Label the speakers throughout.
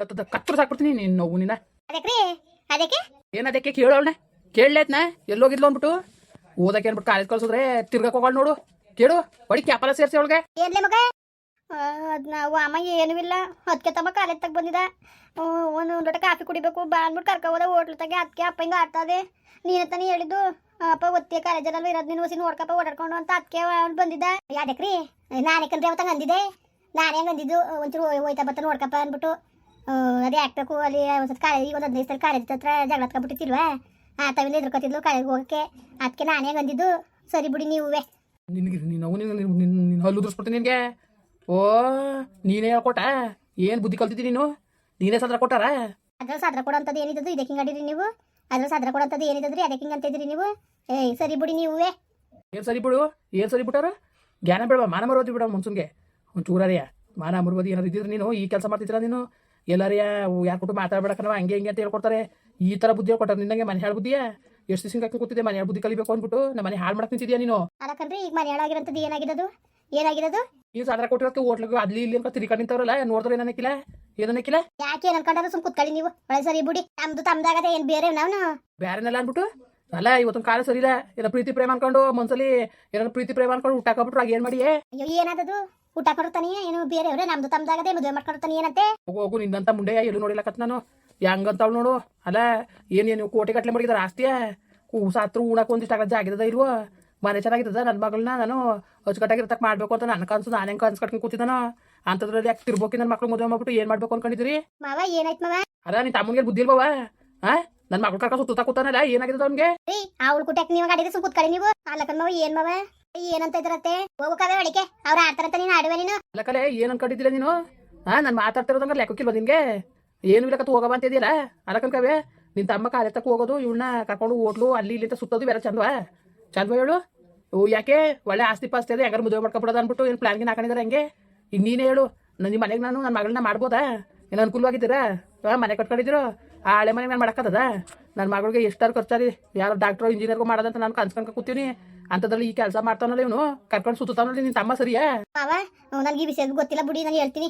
Speaker 1: ಕತ್ತರು ಸಾಕ್ಬಿಡ್ತೀನಿ ನೀನು ನೋವು ನಿನ್ನ.
Speaker 2: ಅದಕ್ಕೆ ಅದಕ್ಕೆ?
Speaker 1: ಏನ್ ಅದಕ್ಕೆ ಕೇಳೋಳ್ನೆ ಕೇಳಲೇತ್ನ ಎಲ್ಲೋಗಿದ್ಲು ಅಂದ್ಬಿಟ್ಟು. ಓದಕ್ಕೆ ಅನ್ಬಿಟ್ಟು ಕಾಲೇಜ್ ಕಳ್ಸಿದ್ರೆ ತಿರ್ಗಕ್ ಹೋಗೋಳು ನೋಡು. ಕೇಳು ಹೊಡಿ ಕ್ಯಾಪಲ ಸೇರ್ಸಿ ಅವಳಿಗೆ.
Speaker 2: ಏನ್ಲೆ ಮಗ? ಅದ್ ನಾವು ಅಮ್ಮ ಏನೂ ಇಲ್ಲ. ಅದಕ್ಕೆ ತಮ್ಮ ಕಾಲೇಜ್ ತಗ ಬಂದಿದ. ಒಂದು ಲೋಟ ಕಾಫಿ ಕುಡಿಬೇಕು ಬಾ ಅಂದ್ಬಿಟ್ಟು ಕರ್ಕೊ ಹೋದ ಹೋಟ್ಲ್ ತಗೆ. ಅದಕ್ಕೆ ಅಪ್ಪ ಹಿಂಗೆ ಆಡ್ತದೆ ನೀನ ತಾನೇ ಹೇಳಿದ್ದು ಅಪ್ಪ ಒತ್ತಿ ಕಾಲೇಜಲ್ಲ ಇರೋದು ನೀನು ಹೊಸಿ ನೋಡ್ಕಪ್ಪ ಓಡಾಡ್ಕೊಂಡು ಅಂತ ಅದಕ್ಕೆ ಅವ್ನು ಬಂದಿದ್ದ. ಯಾದಕ್ರಿ ನಾನೇಕಂದ್ರೆ ಅವತ್ತಂಗೆ ಅಂದಿದ್ದೆ? ನಾನೇ ಹಂಗೆ ಅಂದಿದ್ದು. ಒಂಚೂರು ಹೋಯ್- ಹೋಯ್ತಾ ಬತ್ತ ನೋಡ್ಕಪ್ಪ ಅಂದ್ಬಿಟ್ಟು. ಅದೇ ಹಾಕ್ಬೇಕು ಅಲ್ಲಿ ಒಂದ್ಸತಿ ಈಗ ಒಂದು ಹದಿನೈದು ಸಲ ಕಾಲೇಜ್ ಹತ್ರ ಜಗಳ ಹತ್ಕೊಂಡ್ಬಿಟ್ಟಿಲ್ವಾ ಆ ತವಿಲ್ಲ ಕತ್ತಿದ್ಲು ಕಾಲೇಜ್ ಹೋಗಕ್ಕೆ ಅದಕ್ಕೆ ನಾನೇ ಬಂದಿದ್ದು ಅಂದಿದ್ದು ಸರಿ ಬಿಡಿ ನೀವೇ
Speaker 1: ನಿನಗೆ ನೀನು ನಿನ್ನ ಹಲ್ಲು ಉದುರಿಸ್ಬಿಡ್ತೀನಿ ನಿನಗೆ ಓ ನೀನೇ ಹೇಳ್ಕೊಟ್ಟ ಏನು ಬುದ್ಧಿ ಕಲ್ತಿದ್ದಿ ನೀನು ನೀನೇ ಸದ್ರ ಕೊಟ್ಟಾರ
Speaker 2: ಅದ್ರಲ್ಲಿ ಸಾದ್ರ ಕೊಡೋಂಥದ್ದು ಏನಿದ್ದದು ಇದಕ್ಕೆ ಹಿಂಗೆ ನೀವು ಅದ್ರಲ್ಲಿ ಸಾದ್ರ ಕೊಡೋಂಥದ್ದು ಏನಿದ್ದದ್ರಿ ಅದಕ್ಕೆ ಹಿಂಗೆ ಅಂತಿದ್ರಿ ನೀವು ಏಯ್ ಸರಿ ಬಿಡಿ ನೀವೇ
Speaker 1: ಏನು ಸರಿ ಬಿಡು ಏನು ಸರಿ ಬಿಟ್ಟಾರ ಜ್ಞಾನ ಬೇಡವಾ ಮಾನ ಮರೋದಿ ಬಿಡ ಮುನ್ಸುನ್ಗೆ ಒಂದು ಚೂರಾರಿಯ ಮಾನ ಮರುಬದಿ ಏನಾದ್ರು ಇದ್ದಿದ್ರೆ ನೀನು ಈ ಕೆಲಸ ಮಾಡ್ತಿದ್ರ ನೀನು ಎಲ್ಲಾರಿಯ ಯಾರು ಕೊಟ್ಟು ಮಾತಾಡ್ಬೇಡಕ್ಕನವ ಹಂಗೆ ಹಿಂಗೆ ಅಂತ ಹೇಳ್ಕೊಡ್ತಾರೆ. ಈ ಥರ ಬುದ್ಧಿ ಹೇಳ್ಕೊಟ್ಟಾರೆ ನಿನ್ನಂಗೆ ಮನೆ ಹಾಳು ಬುದ್ಧಿಯಾ? ಎಷ್ಟು ದಿವಸ ಹಾಕಿ ಕೂತಿದ್ದೆ ಮನೆ ಬುದ್ಧಿ ಕಲಿಬೇಕು ಅಂದ್ಬಿಟ್ಟು ನಮ್ಮ ಮನೆ ಹಾಳು ಮಾಡಕ್ಕೆ ನಿಂತಿದ್ಯಾ ನೀನು?
Speaker 2: ಅಲ್ಲಕಂದ್ರೆ ಈಗ ಮನೆ ಹಾಳಾಗಿರೋಂಥದ್ದು ಏನಾಗಿರೋದು? ಏನಾಗಿರೋದು?
Speaker 1: ಈ ಸಾದ್ರ ಕೊಟ್ಟಿರೋದಕ್ಕೆ ಹೋಟ್ಲಿಗೆ ಅಲ್ಲಿ ಇಲ್ಲಿ ಅಂತ ತಿರ್ಕೊಂಡು ನಿಂತವ್ರಲ್ಲ ನೋಡಿದ್ರೆ ಏನನ್ನಕ್ಕಿಲ್ಲ ಏನಕ್ಕಿಲ್ಲ
Speaker 2: ಯಾಕೆ ಏನ್ ಅನ್ಕೊಂಡ್ರೆ ಸುಮ್ ಕುತ್ಕಳಿ ನೀವು? ಒಳ್ಳೆ ಸರಿ ಬಿಡಿ ನಮ್ದು ತಮ್ದಾಗದೆ ಏನ್ ಬೇರೆ ನಾವು
Speaker 1: ಬೇರೆನೆಲ್ಲ ಅಂದ್ಬಿಟ್ಟು? ಅಲ್ಲ ಇವತ್ತೊಂದು ಕಾಲ ಸರಿ ಇಲ್ಲ. ಏನೋ ಪ್ರೀತಿ ಪ್ರೇಮ ಅನ್ಕೊಂಡು ಮನ್ಸಲ್ಲಿ ಏನೋ ಪ್ರೀತಿ ಪ್ರೇಮ ಅನ್ಕೊಂಡು ಊಟ ಹಾಕೊಬಿಟ್ರು ಆಗ ಏನ್ ಮಾಡಿ
Speaker 2: ಅಯ್ಯೋ ಏನಾದದು? ಊಟ ಕೊಡ್ತಾನೆ ಏನು ಬೇರೆಯವ್ರೆ ನಮ್ದು ತಮ್ದಾಗದೆ ಮದುವೆ ಮಾಡ್ಕೊಡ್ತಾನೆ ಏನಂತೆ?
Speaker 1: ಹೋಗು ಹೋಗು ನಿಂದಂತ ಮುಂಡೆ ಎಲ್ಲೂ ನೋಡಿಲ್ಲಕತ್ ನಾನು. ಹೆಂಗಂತಾವ್ ನೋಡು. ಅಲ್ಲ ಏನೇನು ಕೋಟೆ ಕಟ್ಲೆ ಮಾಡಿದಾರೆ ಆಸ್ತಿಯ ಸಾತ್ರು ಉಣಕ್ಕೆ ಒಂದಿಷ್ಟು ಆಗದ ಜಾಗಿದ ಇಲ್ವೋ ಮನೆ ಚೆನ್ನಾಗಿದ್ದ ನನ್ನ ಮಗಳನ್ನ ನಾನು. ಅಚ್ಚುಕಟ್ಟಾಗಿರ್ತಕ್ಕೆ ಮಾಡ್ಬೇಕು ಅಂತ ನನ್ನ ಕನ್ಸು ನಾನು ಹೆಂಗೆ ಕನ್ಸು ಕಟ್ಕೊಂಡು ಕೂತಿದ್ದಾನೋ. ಅಂಥದ್ರಲ್ಲಿ ಯಾಕೆ ತಿರ್ಬೋಕಿ ನನ್ನ ಮಕ್ಳು ಮದುವೆ ಮಾಡ್ಬಿಟ್ಟು ಏನ್ ಮಾಡ್ಬೇಕು ಅನ್ಕೊಂಡಿದ್ದೀರಿ?
Speaker 2: ಮಾವ ಏನಾಯ್ತು ಮಾವ?
Speaker 1: ಅದ ನಿನ್ನ ತಮ್ಮನಿಗೆ ಬುದ್ಧಿ ಇಲ್ವವ? ಆ? ನನ್ನ ಮಗಳು ಕರ್ಕೊಂಡು ಸುತ್ತ ಕೂತಾನಲ್ಲ ಏನಾಗಿದೆ ಅವ್ನಿಗೆ?
Speaker 2: ಅವಳು ಕುಟ್ಯಾಕ ನೀವು ಗಾಡಿ ಸುಮ್ ಕೂತ್ಕೊಳ್ಳಿ ನೀವು. ಅಲ್ಲಕ್ಕ ಮಾವ ಏನ್ ಮಾವ? ಏನಂತ ಇದ್ರತ್ತೆ ಹೋಗಕ್ಕವೆ ಒಳಿಕೆ ಅವ್ರ ಆಡ್ತಾರಂತ ನೀನು ಆಡುವೆ ನೀನು?
Speaker 1: ಅಲ್ಲ ಕಲೆ, ಏನು ನೀನು? ಹಾ ನಾನು ಮಾತಾಡ್ತಿರೋದಂಗ ಲೆಕ್ಕಕ್ಕಿಲ್ವ ನಿನ್ಗೆ? ಏನು ಇಲ್ಲ ಕತ್ತು ಹೋಗವ ಅಂತ ಇದೆಯಲ್ಲ? ಅಲ್ಲಕನ್ಕವೆ ನಿನ್ ತಮ್ಮ ಕಾಲ ತಕ್ಕ ಹೋಗೋದು ಇವ್ನ ಕರ್ಕೊಂಡು ಹೋಟ್ಲು ಅಲ್ಲಿ ಇಲ್ಲಿ ಅಂತ ಸುತ್ತೋದು ಬೇರೆ ಚಂದವಾ. ಚಂದವ ಹೇಳು? ಓ, ಯಾಕೆ? ಒಳ್ಳೆ ಆಸ್ತಿ ಪಾಸ್ತಿ ಅದೇ ಹೆಂಗಾರು ಮದುವೆ ಮಾಡ್ಕೊಬಿಡೋದು ಅಂದ್ಬಿಟ್ಟು ಏನು ಪ್ಲಾನ್ಗೆ ಹಾಕೊಂಡಿದ್ದಾರೆ ಹಂಗೆ? ಈಗ ನೀನೇ ಹೇಳು ನನ್ನ ಮನೆಗೆ ನಾನು ನನ್ನ ಮಗಳನ್ನ ಮಾಡ್ಬೋದಾ? ಏನು ಅನುಕೂಲವಾಗಿದ್ದೀರಾ? ಮನೆ ಕಟ್ಕೊಂಡಿದ್ರು ಆ ಹಳೆ ಮನೆಗೆ ನಾನು ಮಾಡಕ್ಕದ ನನ್ನ ಮಗಳಿಗೆ ಎಷ್ಟಾರು ಖರ್ಚಾರಿ, ಯಾರು ಡಾಕ್ಟ್ರು ಇಂಜಿನಿಯರ್ಗೂ ಮಾಡೋದಂತ ನಾನು ಕನ್ಸ್ಕೊಂಡ್ ಕೂತೀನಿ. ಅಂಥದ್ರಲ್ಲಿ ಈ ಕೆಲಸ ಮಾಡ್ತಾನಲ್ಲ ಇವನು. ಕರ್ಕೊಂಡು ಸುತ್ತಾನಲ್ಲ ನಿನ್ ತಮ್ಮ ಸರಿಯಾ?
Speaker 2: ಮಾವ ನನಗೆ ಈ ವಿಷಯ ಗೊತ್ತಿಲ್ಲ ಬಿಡಿ ನಾನು ಹೇಳ್ತೀನಿ.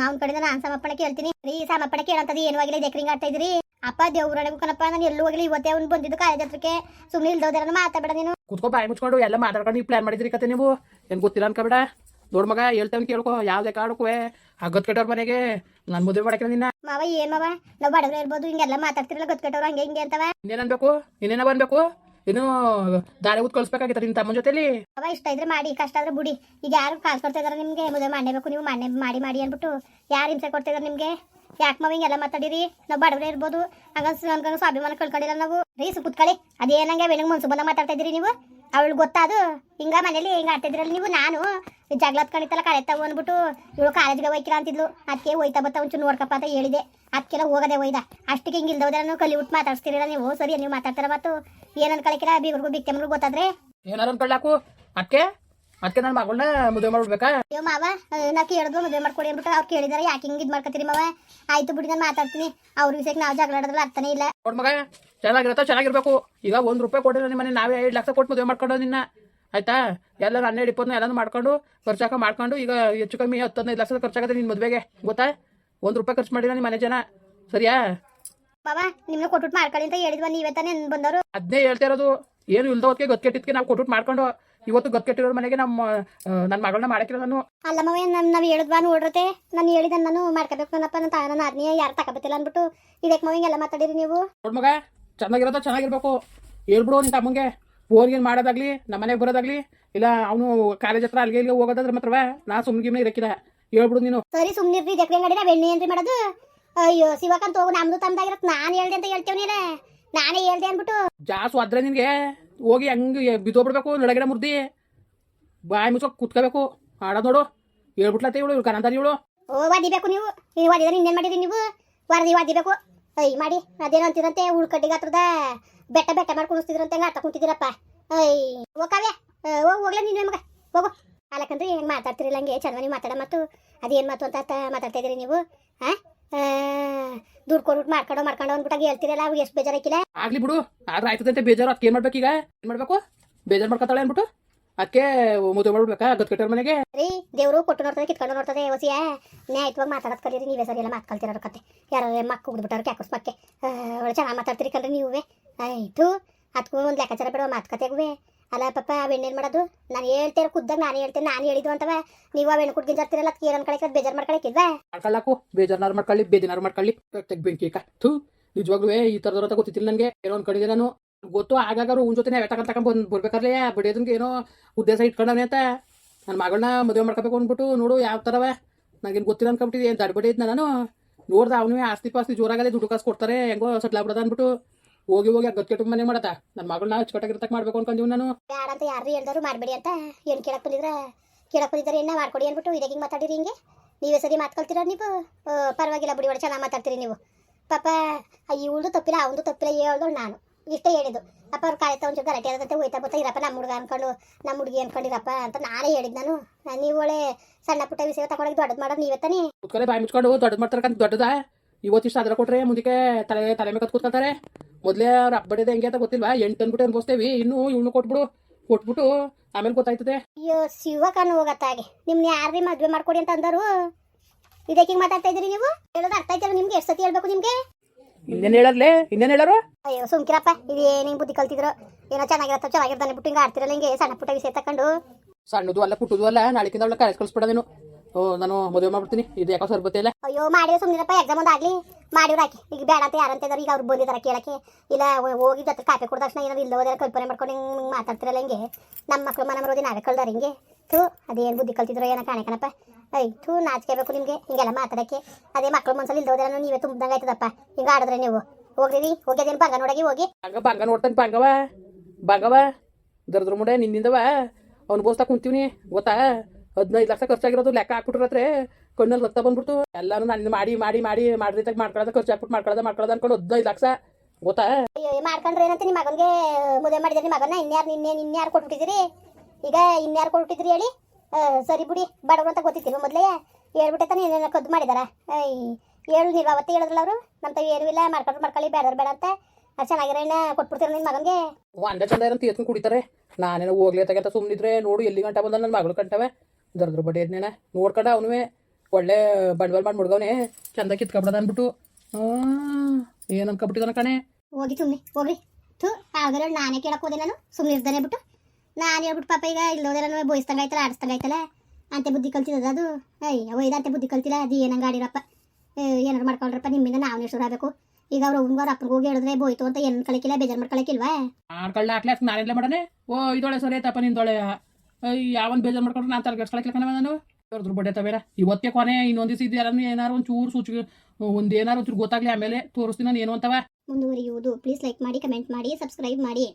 Speaker 2: ನಾವ್ ಕಡೆ ನಾನು ಸಮರ್ಪಣಕ್ಕೆ ಕೇಳ್ತೀನಿ. ರೀ ಸಮರ್ಪಣೆ ಕೇಳಂತದ್ದು ಏನು ಆಗಿಲ್ಲ ಇದಕ್ಕೆ ಆಡ್ತಾ ಇದ್ರಿ ಅಪ್ಪ ದೇವ್ರೊಳಗೆ ಕಣಪ್ಪ ನಾನು ಎಲ್ಲೂ ಹೋಗಲಿ ಇವತ್ತೇ ಅವ್ನು ಬಂದಿದ್ದು ಕಾಲೇಜ್ ಹತ್ರಕ್ಕೆ. ಸುಮ್ಮನೆ ಇಲ್ದೋದ್ರ ಮಾತಾಡ ನೀನು.
Speaker 1: ಕುತ್ಕೋ ಬಾಯಿ ಮುಚ್ಕೊಂಡು ಎಲ್ಲ ಮಾತಾಡ್ಕೊಂಡು ನೀವು ಪ್ಲಾನ್ ಮಾಡಿದ್ರಿ ಕತೆ ನೀವು. ಏನು ಗೊತ್ತಿಲ್ಲ ಅನ್ಕೋಬೇಡ. ದೊಡ್ಡ ಮಗ ಹೇಳ್ತಾವ್ ಕೇಳ್ಕೊ ಯಾವ್ದೇ ಕಾಡಕ್ಕುವೆ ಹಗ್ಗದ್ ಕೆಟ್ಟವ್ರ ಮನೆಗೆ. ನನ್ ಮದುವೆ ಮಾಡಕ್ಕೆ ನಿನ್ನ.
Speaker 2: ಮಾವ ಏನ್ ಮಾವ? ನಾವ್ ಬಡವ್ರು ಇರ್ಬೋದು ಹಿಂಗೆಲ್ಲ ಮಾತಾಡ್ತಿರಲ್ಲ ಗೊತ್ಕಟ್ಟವ್ರು ಹಂಗೆ ಹಿಂಗೆ ಅಂತವ.
Speaker 1: ಇನ್ನೇನ್ ಅನ್ಬೇಕು? ಇನ್ನೇನ ಬಂದ್ಬೇಕು? ಇನ್ನು ದಾರಿ ಊದ್ ಕಳಿಸ್ಬೇಕಾಗಿತ್ತ ತಮ್ಮನ ಜೊತೆಲಿ.
Speaker 2: ಅವ ಇಷ್ಟ ಇದ್ರೆ ಮಾಡಿ, ಕಷ್ಟ ಆದ್ರೆ ಬಿಡಿ. ಈಗ ಯಾರು ಕಾಸು ಕೊಡ್ತಾ ಇದಾರೆ ನಿಮ್ಗೆ? ಮದುವೆ ಮಾಡಬೇಕು ನೀವು ಮನೆ ಮಾಡಿ ಮಾಡಿ ಅನ್ಬಿಟ್ಟು ಯಾರು ಹಿಂಸೆ ಕೊಡ್ತಾ ಇದಾರೆ ನಿಮ್ಗೆ? ಯಾಕೆ ಮಾವ ಹಿಂಗೆಲ್ಲ ಮಾತಾಡಿರಿ? ನಾವು ಬಡವ್ರೆ ಇರ್ಬೋದು. ಹಂಗ ಸ್ವಾಭಿಮಾನ ಕಳ್ಕೊಂಡಿಲ್ಲ ನಾವು. ರೀ ಕುತ್ಕೊಳ್ಳಿ. ಅದೇನಂಗೆ ಬೆಳಗ್ಗೆ ಮನ್ಸು ಬಂದ ಮಾತಾಡ್ತಾ ಇದ್ದೀರಿ ನೀವು. ಅವಳು ಗೊತ್ತಾದು. ಹಿಂಗ ಮನೇಲಿ ಹಿಂಗ ಆಡ್ತಿದ್ರಲ್ಲ ನೀವು, ನಾನು. ಜಗಳ ಹತ್ಕೊಂಡಿತ್ತಲ್ಲ ಕಳೆತಾವು ಅಂದ್ಬಿಟ್ಟು ಇವಳು ಕಾಲೇಜ್ಗೆ ಹೋಯ್ಕಿರ ಅಂತಿದ್ಲು. ಅದಕ್ಕೆ ಹೋಯ್ತಾ ಬತ್ತ ಒಂಚೂರು ನೋಡ್ಕಪ್ಪ ಅಂತ ಹೇಳಿದೆ. ಅದಕ್ಕೆಲ್ಲ ಹೋಗದೆ ಹೋಯ್ದ. ಅಷ್ಟಕ್ಕೆ ಹಿಂಗೆ ಇಲ್ದೋದ್ರೆ ಕಲಿ ಬಿಟ್ಟು ಮಾತಾಡ್ಸ್ತಿರಲ್ಲ ನೀವು. ಸರಿ ನೀವು ಮಾತಾಡ್ತಾರ ಮತ್ತು ಏನನ್ ಕಲಿಕಿರ ಬೀಗರ್ಗೂ ಬಿಕ್ಕೆಮ್ರಿಗೂ ಗೊತ್ತಾದ್ರೆ?
Speaker 1: ಏನಾರು ಅನ್ಕೊಳ್ಳಾಕು ಅದಕ್ಕೆ ಅದಕ್ಕೆ ನನ್ನ ಮಗಳನ್ನ ಮದುವೆ ಮಾಡ್ಬಿಡ್ಬೇಕಾ?
Speaker 2: ಅಯ್ಯೋ ಮಾವ ನಾ ಕೇಳಿದ್ರು ಮದುವೆ ಮಾಡ್ಕೊಡಿ ಅಂದ್ಬಿಟ್ಟು ಅವ್ರು ಕೇಳಿದಾರೆ. ಯಾಕೆ ಹಿಂಗ್ ಇದ್ ಮಾಡ್ಕೊತೀರಿ ಮಾವ? ಆಯ್ತು ಬಿಡಿ ನಾನು ಮಾತಾಡ್ತೀನಿ. ಅವ್ರ ವಿಷಯಕ್ಕೆ ನಾವು ಜಗಳ ಆಡೋದ್ರಲ್ಲಿ ಅರ್ಥನೇ ಇಲ್ಲ.
Speaker 1: ನೋಡ್ ಮಗ ಚೆನ್ನಾಗಿರತ್ತ ಚೆನ್ನಾಗಿರ್ಬೇಕು. ಈಗ ಒಂದ್ ರೂಪಾಯಿ ಕೊಟ್ಟಿಲ್ಲ ನಿಮ್ಮ ಮನೆ ನಾವೇ ಐದು ಲಕ್ಷ ಕೊಟ್ಟು ಮದುವೆ ಮಾಡ್ಕೊಂಡು ನಿನ್ನ. ಆಯ್ತಾ? ಎಲ್ಲರೂ ಹನ್ನೆರಡು ಇಪ್ಪತ್ತು ಎಲ್ಲಾನು ಮಾಡ್ಕೊಂಡು ಖರ್ಚಾಕ ಮಾಡ್ಕೊಂಡು ಈಗ ಹೆಚ್ಚು ಕಮ್ಮಿ ಹತ್ತು ಹದಿನೈದು ಲಕ್ಷದ ಖರ್ಚಾಗತ್ತೆ ನಿನ್ನ ಮದುವೆಗೆ. ಗೊತ್ತಾ? ಒಂದು ರೂಪಾಯಿ ಖರ್ಚು ಮಾಡಿಲ್ಲ ನಿಮ್ಮ ಮನೆ ಜನ. ಸರಿಯಾ?
Speaker 2: ಮಾವ ನಿಮ್ನ ಕೊಟ್ಟು ಮಾಡ್ಕೊಳ್ಳಿ ಅಂತ ಹೇಳಿದ್ವ ನೀವೇ ತಾನೇ ಬಂದವರು.
Speaker 1: ಅದನ್ನೇ ಹೇಳ್ತಾ ಇರೋದು. ಏನು ಇಲ್ದೋದಕ್ಕೆ ಗೊತ್ಕೆಟ್ಟಿದ್ಕೆ ನಾವು ಕೊಟ್ಟು ಮಾಡ್ಕೊಂಡು ಇವತ್ತು ಗೊತ್ಕೆಟ್ಟಿರೋ ಮನೆಗೆ ನಮ್ಮ ನನ್ನ ಮಗಳನ್ನ ಮಾಡಕಿರೋ ನಾನು.
Speaker 2: ಅಲ್ಲ ಮಾವ ನಮ್ ನಾವು ಹೇಳಿದ್ವಾ ನೋಡ್ರತೆ ನಾನು ಹೇಳಿದ ನಾನು ಮಾಡ್ಕೋಬೇಕು ನನ್ನಪ್ಪ ನನ್ನ ತಾನ ನನ್ನ ಆದ್ನೇ ಯಾರು ತಗೋಬೇಕಿಲ್ಲ ಅಂದ್ಬಿಟ್ಟು ಇದಕ್ಕೆ ಮಗ ಹಿಂಗೆಲ್ಲ ಮಾತಾಡಿರಿ ನೀವು.
Speaker 1: ನೋಡ್ ಮಗ ಚೆನ್ನಾಗಿರೋದ ಚೆನ್ನಾಗಿರ್ಬೇಕು. ಹೇಳ್ಬಿಡು ನಿನ್ನ ತಮ್ಮಂಗೆ. ಫೋನ್ ಗೀನ್ ಮಾಡೋದಾಗ್ಲಿ ನಮ್ಮ ಮನೆಗೆ ಬರೋದಾಗ್ಲಿ ಇಲ್ಲ ಅವನು ಕಾಲೇಜ್ ಹತ್ರ ಅಲ್ಲಿಗೆ ಇಲ್ಲಿಗೆ ಹೋಗೋದಾದ್ರೆ ಮಾತ್ರವ ನಾ ಸುಮ್ಮನೆ ಗಿಮ್ನೆ ಇರಕ್ಕಿಲ್ಲ ಹೇಳ್ಬಿಡು ನೀನು.
Speaker 2: ಸರಿ ಸುಮ್ಮನಿರ್ರಿ ಇದಕ್ಕೆ ಹೆಂಗಡಿ ನಾವು ಎಣ್ಣೆ ಏನ್ರಿ ಮಾಡೋದು? ಅಯ್ಯೋ ಶಿವಕಂತ ಹೋಗು ನಮ್ದು ತಮ್ದಾಗಿರತ್ ನಾನು ಹೇಳ್ದೆ ಅಂತ ಹೇಳ್ತೇವ್ ನೀನ? ನಾನೇ ಹೇಳ್ದೆ ಅಂದ್ಬಿಟ್ಟು.
Speaker 1: ಜಾಸ್ ಆದ್ರೆ ನಿನ್ಗೆ ಹೋಗಿ ಹಂಗೆ ಬಿದ್ದೋಗ್ಬಿಡ್ಬೇಕು ನಡಗಿಡ ಮುರ್ದಿ. ಬಾಯಿ ಮುಚ್ಚೋ ಕುತ್ಕೋಬೇಕು. ಆಡೋದು ನೋಡು. ಹೇಳ್ಬಿಟ್ಲತ್ತೆ ಇವಳು ಇವಳು ಕನಂತಾರಿ ಇವಳು.
Speaker 2: ಓ ವಾದಿಬೇಕು ನೀವು. ನೀವು ವಾದಿದ್ರೆ ಇನ್ನೇನು ಮಾಡಿದ್ರಿ ನೀವು? ವರದಿ ವಾದಿಬೇಕು. ಐ ಮಾಡಿ. ಅದೇನೋ ಅಂತಿರಂತೆ ಉಳ್ಕಡ್ಡಿಗೆ ಹತ್ರದ ಬೆಟ್ಟ ಬೆಟ್ಟ ಮಾಡಿ ಕುಣಿಸ್ತಿದ್ರಂತೆ ಹಂಗೆ ಆಟ ಕುಂತಿದ್ದೀರಪ್ಪ. ಐ ಓ ಕಾವ್ಯ ಹೋಗಿ ಹೋಗ್ಲ ನೀನು ಮಗ. ಹೋಗು. ಅಲ್ಲಕಂದ್ರೆ ಹೆಂಗೆ ಮಾತಾಡ್ತಿರಲ್ಲ ಹಂಗೆ ಚೆನ್ನಾಗಿ ಮಾತಾಡ ಮತ್ತು ಅದೇನು ಮಾತು ಅಂತ ಮಾತಾಡ್ತಾ ಇದ್ದೀರಿ ನೀವು? ಹಾಂ ದುಡ್ಡು ಕೊಡ್ಬಿಟ್ಟು ಮಾಡ್ಕೊಂಡು ಮಾಡ್ಕೊಂಡು ಅಂದ್ಬಿಟ್ಟಾಗ ಹೇಳ್ತಿರಲ್ಲ ಅವು ಎಷ್ಟು ಬೇಜಾರಾಕಿಲ್ಲ
Speaker 1: ಆಗ್ಲಿ ಬಿಡು ಆದ್ರೆ ಆಯ್ತದಂತೆ ಬೇಜಾರು ಅದಕ್ಕೆ ಏನು ಮಾಡ್ಬೇಕು ಈಗ? ಏನು ಮಾಡ್ಬೇಕು? ಬೇಜಾರು ಮಾಡ್ಕೊತಾಳೆ ಅಂದ್ಬಿಟ್ಟು. ಅದಕ್ಕೆ ಮದುವೆ ಮಾಡ್ಬೇಕಾ ಗತ್ ಮನೆಗೆ?
Speaker 2: ರೀ ದೇವರು ಕೊಟ್ಟು ನೋಡ್ತದೆ ಕಿತ್ಕೊಂಡು ನೋಡ್ತದೆ ಓಸಿಯ ನ್ಯಾಯತ್ವಾಗಿ ಮಾತಾಡೋದು ಕಲೀರಿ ನೀವೇ ಸರಿ ಎಲ್ಲ ಮಾತ್ಕೊಳ್ತಿರೋ ಕತೆ. ಯಾರು ಮಕ್ಕ ಹೋಗ್ಬಿಟ್ಟಾರ ಕ್ಯಾಕಸ್ ಮಕ್ಕೆ. ಒಳ್ಳೆ ಚೆನ್ನಾಗಿ ಮಾತಾಡ್ತೀರಿ ಕಲ್ರಿ ನೀವೇ. ಆಯ್ತು ಅದಕ್ಕೂ ಒಂದು ಲೆಕ್ಕಾಚಾರ ಬಿಡೋ ಮಾತುಕತೆಗೂ ಅಲ್ಲ ಪಪ್ಪ ಅವೆಣ್ಣೇನು ಮಾಡೋದು? ನಾನು ಹೇಳ್ತೇನೆ ಖುದ್ದಾಗ ನಾನು ಹೇಳ್ತೇನೆ, ನಾನು ಹೇಳಿದ್ದು ಅಂತವ. ನೀವು ಅವೇನು ಕುಡ್ಗಿನ ಜಾತಿರಲ್ಲ ಏನನ್ ಕಡೆ ಬೇಜಾರು ಮಾಡ್ಕೊಳಕ್ಕಿಲ್ವಾ
Speaker 1: ಮಾಡ್ಕೊಳ್ಳಾಕು ಬೇಜಾರು ಮಾಡ್ಕೊಳ್ಳಿ, ಬೇಜಾರ್ ಮಾಡ್ಕೊಳ್ಳಿ. ಬೆಂಕಿ ಥೂ ನಿಜವಾಗ್ಲೂ ಈ ಥರದವ್ರ ಅಂತ ಗೊತ್ತಿತ್ತಿಲ್ಲ ನನಗೆ. ಏನೋ ಅನ್ಕೊಂಡಿದ್ದೆ ನಾನು ಗೊತ್ತು, ಆಗಾಗ ಉನ್ ಜೊತೆ ನಾವೇ ತಗೊಂಡ್ ತಗೊಂಡ್ ಏನೋ ಉದ್ದೇಶ ಇಟ್ಕೊಂಡವನೇ ಅಂತ. ನನ್ನ ಮಗಳನ್ನ ಮದುವೆ ಮಾಡ್ಕೋಬೇಕು ಅಂದ್ಬಿಟ್ಟು, ನೋಡು ಯಾವ ಥರವ ನನಗೇನು ಗೊತ್ತಿಲ್ಲ ಅನ್ಕೊಂಬಿಟ್ಟಿದ್ದೆ ಏನು ದಡ್ಬಡಿ ನಾನು. ನೋಡ್ದ ಅವನು ಆಸ್ತಿ ಪಾಸ್ತಿ ಜೋರಾಗಲೇ ದುಡ್ಡು ಕಾಸು ಕೊಡ್ತಾರೆ, ಹೆಂಗೋ ಸಟ್ಲ ಆಗ್ಬಿಡದ ಅಂದ್ಬಿಟ್ಟು. ಹೋಗಿ ಹೋಗಿ ಗತ್ಕೆಟ್ಟು ಮನೆ ಮಾಡತ್ತ ನನ್ನ ಮಗಳನ್ನ ಅಚ್ಚುಕಟ್ಟಾಗಿರ್ತಕ್ಕೆ ಮಾಡ್ಬೇಕು ಅನ್ಕೊಂಡಿವ್ ನಾನು.
Speaker 2: ಯಾರಂತ ಅಂತ ಯಾರು ಹೇಳ್ದಾರು ಮಾಡಬೇಡಿ ಅಂತ. ಏನು ಕೇಳಕ್ ಬಂದಿದ್ರ? ಕೇಳಕ್ ಬಂದಿದ್ರೆ ಏನ ಮಾಡ್ಕೊಡಿ ಅನ್ಬಿಟ್ಟು ಇದಾಗ ಹಿಂಗೆ ಮಾತಾಡಿರಿ ಹಿಂಗೆ? ನೀವೇ ಸರಿ ಮಾತ್ಕೊಳ್ತೀರ ನೀವು? ಪರವಾಗಿಲ್ಲ ಬಿಡಿ ಒಳ್ಳೆ ಚೆನ್ನಾಗಿ ಮಾತಾಡ್ತೀರಿ ನೀವು. ಪಾಪ ಇವಳು ತಪ್ಪಿಲ್ಲ ಅವನು ತಪ್ಪಿಲ್ಲ ಹೇಳ್ದಳು ನಾನು. ಇಷ್ಟೇ ಹೇಳಿದ್ದು. ಅಪ್ಪ ಅವ್ರು ಕಾಯ್ತಾ ಒಂಚೂರು ಗಲಾಟೆ ಆದಂತೆ ಹೋಯ್ತಾ ಬರ್ತಾ ಇರಪ್ಪ ನಮ್ಮ ಹುಡುಗ ಅನ್ಕೊಂಡು ನಮ್ಮ ಹುಡುಗಿ ಅನ್ಕೊಂಡಿರಪ್ಪ ಅಂತ ನಾನೇ ಹೇಳಿದ್ ನಾನು. ನೀವು ಒಳ್ಳೆ ಸಣ್ಣ ಪುಟ್ಟ ವಿಷಯ ತಗೊಂಡೋಗಿ ದೊಡ್ಡದು ಮಾಡೋದು ನೀವೇ ತಾನೇ.
Speaker 1: ಕುತ್ಕೊಲೆ ಬಾಯಿ ಮುಚ್ಕೊಂಡು ದೊಡ್ಡದು ಮಾಡ್ತಾರಕಂತ ದೊಡ್ಡದ? ಇವತ್ತಿಷ್ಟು ಅದ್ರ ಕೊಟ್ರೆ ಮುಂದಕ್ಕೆ ತಲೆ ತಲೆ ಮೇಲೆ ಕೂತ್ಕೊತಾರೆ ಮೊದಲೇ ಅವ್ರು ಬಡಿದೆ ಹೆಂಗೆ ಅಂತ ಗೊತ್ತಿಲ್ವಾ? ಎಂಟು ಅನ್ಬಿಟ್ಟು ಅನ್ಬೋಸ್ತೇವಿ ಇನ್ನು ಇವನು ಕೊಟ್ಬಿಡು. ಕೊಟ್ಬಿಟ್ಟು ಆಮೇಲೆ ಗೊತ್ತಾಯ್ತದೆ.
Speaker 2: ಅಯ್ಯೋ ಶಿವ ಕಣ್ಣು ಹೋಗತ್ತಾಗೆ ನಿಮ್ನ ಭೀ ಮದ್ವೆ ಮಾಡ್ಕೊಡಿ ಅಂತ ಅಂದರು. ಇದಕ್ಕೆ ಮಾತಾಡ್ತಾ ಇದ್ದೀರಿ ನೀವು? ಹೇಳೋದು ಅರ್ಥ ಆಯ್ತಲ್ಲ ನಿಮ್ಗೆ? ಎಷ್ಟು ಸತಿ ಹೇಳ್ಬೇಕು ನಿಮ್ಗೆ?
Speaker 1: ಇನ್ನೇನು ಹೇಳರ್ಲೆ ಇನ್ನೇನು ಹೇಳರು?
Speaker 2: ಅಯ್ಯೋ ಸುಮ್ಕಿರಪ್ಪ. ಇದು ಏನಿಂಗ್ ಬುದ್ಧಿ ಕಲ್ತಿದ್ರು? ಏನೋ ಚೆನ್ನಾಗಿರತ್ತ ಚೆನ್ನಾಗಿರ್ತಾನೆ. ಬಿಟ್ಟು ಹಿಂಗೆ ಆಡ್ತಿರಲ್ಲ ಹಿಂಗೆ ಸಣ್ಣ ಪುಟ್ಟ ವಿಷಯ ತಕೊಂಡು.
Speaker 1: ಸಣ್ಣದು ಅಲ್ಲ ಪುಟ್ಟದು ಅಲ್ಲ. ನಾಳೆಕಿಂದ ಅವಳ ಕಾಲೇಜ್ ಕಳಿಸ್ಬಿಡ ನೀನು ಓ ನಾನು ಮದುವೆ ಮಾಡ್ಬಿಡ್ತೀನಿ. ಇದು ಯಾಕೋ ಸರ್ ಗೊತ್ತಿಲ್ಲ
Speaker 2: ಅಯ್ಯೋ ಮಾಡಿದ್ರೆ ಸುಮ್ಮನಿರಪ್ಪ ಎಕ್ಸಾಮ್ ಒಂದು ಆಗಲಿ. ಮಾಡಿವ್ರು ಹಾಕಿ ಈಗ ಬೇಡ ಅಂತ ಯಾರಂತ ಇದಾರೆ ಈಗ ಅವ್ರು ಬಂದಿದ್ದಾರೆ ಕೇಳಕ್ಕೆ. ಇಲ್ಲ ಹೋಗಿ ಜೊತೆ ಕಾಫಿ ಕೊಡಿದ ತಕ್ಷಣ ಏನಾದ್ರು ಇಲ್ಲೋದ್ರೆ ಕಲ್ಪನೆ ಮಾಡ್ಕೊಂಡು ಹಿಂಗೆ ಮಾತಾಡ್ತಿರಲ್ಲ ಹಿಂಗೆ? ನಮ್ಮ ಮಕ್ಳು ಮನ ಮರೋದಿ ನಾವೇ ಕಳ್ದಾರ ಹಿಂಗೆ? ಥೂ ಅದೇನು ಬುದ್ಧಿ ಕಲ್ತಿದ್ರು ಏನೋ ಕಾಣೆ ಕಣಪ್ಪ. ಐ ಥೂ ನಾಚಿಕೆಬೇಕು ನಿಮಗೆ ಹಿಂಗೆಲ್ಲ ಮಾತಾಡಕ್ಕೆ. ಅದೇ ಮಕ್ಳು ಮನ್ಸಲ್ಲಿ ಇಲ್ದೋದ್ರೆ ನೀವೇ ತುಂಬ್ದಂಗೆ ಆಯ್ತದಪ್ಪ. ಹಿಂಗೆ ಆಡಿದ್ರೆ ನೀವು. ಹೋಗ್ರಿ ಹೋಗ್ಯದೇನು ಬಂಗ ನೋಡಗಿ ಹೋಗಿ.
Speaker 1: ಹಂಗ ಬಂಗ ನೋಡ್ತಾನೆ ಬಂಗವ ಬಂಗವ ದರ್ದ್ರ ಮುಂಡೆ ನಿನ್ನಿಂದವ ಅವ್ನು ಬೋಸ್ತಾ ಕುಂತೀವಿ ಗೊತ್ತಾ? ಹದಿನೈದು ಲಕ್ಷ ಖರ್ಚಾಗಿರೋದು ಲೆಕ್ಕ ಹಾಕ್ಬಿಟ್ರೆ ಕಣ್ಣಲ್ಲಿ ರಕ್ತ ಬಂದ್ಬಿಡ್ತು. ಎಲ್ಲಾನು ನಾನು ಮಾಡಿ ಮಾಡಿ ಮಾಡಿ ಮಾಡಿದಾಗ ಮಾಡ್ಕೊಳ್ಳೋದ ಖರ್ಚು ಹಾಕ್ಬಿಟ್ಟು ಮಾಡ್ಕೊಳ್ಳೋದ ಮಾಡ್ಕೊಳ್ಳೋದ ಅನ್ಕೊಂಡು ಹದಿನೈದು ಲಕ್ಷ. ಗೊತ್ತಾ?
Speaker 2: ಮಾಡ್ಕೊಂಡ್ರೆ ಏನಂತ ನಿಮ್ಮ ಮಗನಿಗೆ? ಮದುವೆ ಮಾಡಿದ್ರೆ ನಿಮ್ಮ ಮಗನ ಇನ್ಯಾರು ನಿನ್ನೆ ಇನ್ಯಾರು ಕೊಟ್ಬಿಟ್ಟಿದ್ರಿ ಈಗ ಇನ್ಯಾರು ಕೊಟ್ಬಿಟ್ಟಿದ್ರಿ ಹೇಳಿ? ಸರಿ ಬಿಡಿ ಬಡವರು ಅಂತ ಗೊತ್ತಿತ್ತಿಲ್ವ ಮೊದಲೇ. ಹೇಳ್ಬಿಟ್ಟೆ ತಾನೇ ಏನೇನೋ ಕದ್ದು ಮಾಡಿದಾರ. ಹೇಳು ನೀವು ಅವತ್ತೇ ಹೇಳಿದ್ರಲ್ಲ ಅವರು? ನಮ್ಮ ತಾವು ಏನೂ ಇಲ್ಲ ಮಾಡ್ಕೊಂಡ್ರೆ ಮಾಡ್ಕೊಳ್ಳಿ ಬೇಡ ಬೇಡ ಅಂತ. ಅದು ಚೆನ್ನಾಗಿರೋ ಎಣ್ಣೆ ಕೊಟ್ಬಿಡ್ತೀರ ನಿಮ್ಮ ಮಗನಿಗೆ?
Speaker 1: ಒಂದೇ ಚಂದ ಏನಂತ ಎತ್ಕೊಂಡು ಕುಡಿತಾರೆ. ನಾನೇನೋ ಹೋಗ್ಲಿ ತಗಂತ ಸುಮ್ಮನಿದ್ರೆ ನೋಡು ಎಲ್ಲಿ ಗಂಟ ಬಂದ ನನ್ನ ಮಗಳು ಕಂಟವೆ ದರ್ದ್ರ ಬಡ್ಡಿ ಅದ್ನೇನ ನೋಡ್ಕೊಂಡ ಅವನು ಒಳ್ಳೆ ಬಂಡವಾಳ ಮಾಡಿ ಮುಡ್ಗವನೆ ಚಂದ ಕಿತ್ಕೊಬಿಡದ ಅಂದ್ಬಿಟ್ಟು. ಏನು ಅನ್ಕೊಬಿಟ್ಟಿದ್ದಾನ ಕಣೆ.
Speaker 2: ಹೋಗಿ ಸುಮ್ಮನೆ ಹೋಗ್ರಿ. ಥೂ ಆಗಲ್ಲ ನಾನೇ ಕೇಳಕ್ಕೆ ಹೋದೆ ನಾನು. ಸುಮ್ಮನೆ ಇರ್ತಾನೆ ಬಿಟ್ಟು. ನಾನು ಹೇಳ್ಬಿಟ್ಟು ಪಾಪ ಈಗ ಇಲ್ಲೋದೆ ನಾನು ಬೋಯಿಸ್ದಂಗೆ ಆಯ್ತಲ್ಲ ಆಡಿಸ್ದಂಗೆ ಆಯ್ತಲ್ಲ. ಅಂತೆ ಬುದ್ಧಿ ಕಲ್ತಿದ್ದ ಅದು. ಅಯ್ಯ ಒಯ್ದ ಅಂತೆ ಬುದ್ಧಿ ಕಲ್ತಿಲ್ಲ ಅದು ಏನಂಗೆ ಆಡಿರಪ್ಪ. ಏನಾರು ಮಾಡ್ಕೊಳ್ರಪ್ಪ ನಿಮ್ಮಿಂದ ನಾವು ಆಗಬೇಕು. ಈಗ ಅವ್ರು ಅವ್ರ ಅಪ್ಪನಿಗೆ ಹೋಗಿ ಹೇಳಿದ್ರೆ ಬೋಯ್ತು ಅಂತ ಏನು ಕಲಿಕಿಲ್ಲ ಬೇಜಾರು ಮಾಡ್ಕೊಳಕಿಲ್ವಾ
Speaker 1: ಮಾಡ್ಕೊಳ್ಳ ಹಾಕ್ಲಾಸ್ ಹಾಕಿ ನಾನೆಲ್ಲ ಮಾಡನೆ ಓ ಇದೊಳೆ ಸರಿ ಆಯ್ತಪ್ಪ ನಿಂದೊಳೆ ಯಾವನ್ ಬೇಜಾರು ಮಾಡ್ಕೊಂಡ್ರೆ ನಾನು ತಲೆಗೆಡ್ಸ್ಕೊಳಕ್ಲ ಕಣ ನಾನು. ಅವ್ರದ್ರ ಬಡ್ಡೆ ತವೇರ ಇವತ್ತೇ ಕೊನೆ, ಇನ್ನೊಂದು ದಿವಸ ಏನಾರು ಒಂದು ಚೂರು ಸೂಚಿ, ಒಂದು ಏನಾರು ಒಂಚೂರು ಗೊತ್ತಾಗ್ಲಿ ಆಮೇಲೆ ತೋರಿಸ್ತೀನಿ ನಾನು ಏನು ಅಂತವ.
Speaker 2: ಮುಂದುವರಿಯುವುದು. ಪ್ಲೀಸ್ ಲೈಕ್ ಮಾಡಿ ಕಮೆಂಟ್ ಮಾಡಿ ಸಬ್ಸ್ಕ್ರೈಬ್ ಮಾಡಿ.